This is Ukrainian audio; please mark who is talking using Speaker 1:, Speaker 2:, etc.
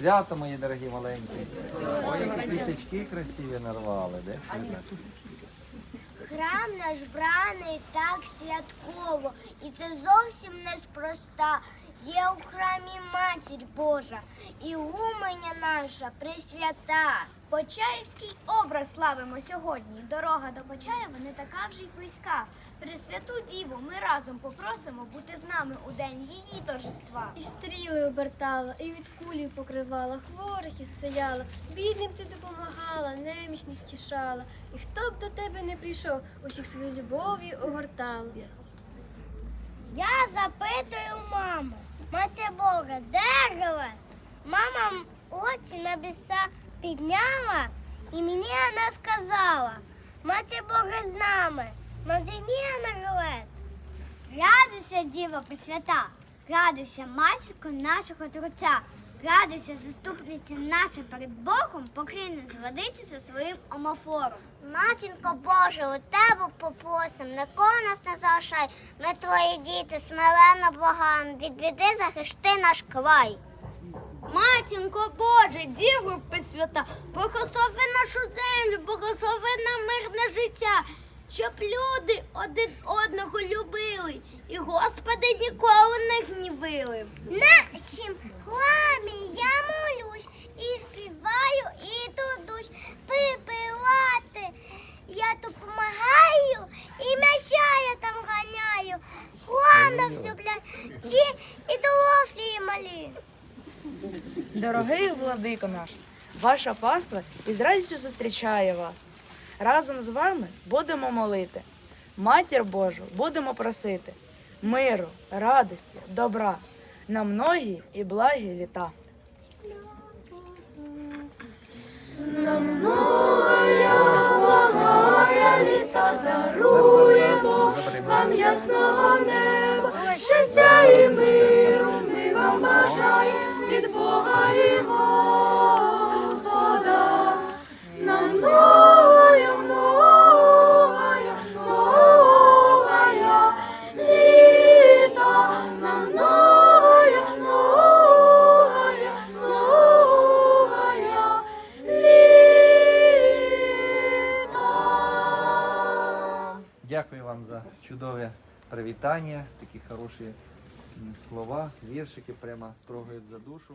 Speaker 1: свято, мої дорогі маленькі. Ой, квіточки красиві нарвали, де світа?
Speaker 2: Храм наш браний так святково, і це зовсім неспроста. Є у храмі Матір Божа, і гуменя наша пресвята.
Speaker 3: Почаївський образ славимо сьогодні. Дорога до Почаєва не така вже й близька. Пресвяту Діву ми разом попросимо бути з нами у день її торжества.
Speaker 4: І стріли обертала, і від кулі покривала, хворих ісцеляла, бідним ти допомагала, немічних втішала. І хто б до тебе не прийшов, усіх свою любов'ю огортала.
Speaker 2: Я запитую маму, Матір Бога, дерево. Мама очі на біса підняла і мені вона сказала, Мати Бога з нами, на Матиміна живе. Радуйся, Діва Пресвята, радуйся, матінко нашого Творця, радуйся, заступниця наша перед Богом, покрine з водицю своїм омофором. Матінко Боже, у тебе попросим, ніколи нас не залишай. Ми твої діти, смиренно благаємо, від біди захисти наш край. Матінко Боже, Діво Пресвята, благослови нашу землю, благослови нам мирне життя, щоб люди один одного любили і Господи ніколи не гнівили. Нашим малі.
Speaker 5: Дорогий владико наш, ваша паства із радістю зустрічає вас. Разом з вами будемо молити. Матір Божу будемо просити миру, радості, добра на многі і благі літа.
Speaker 1: Вам
Speaker 5: ясного
Speaker 1: Дякую вам за чудове привітання, такі хороші слова, віршики прямо трогають за душу.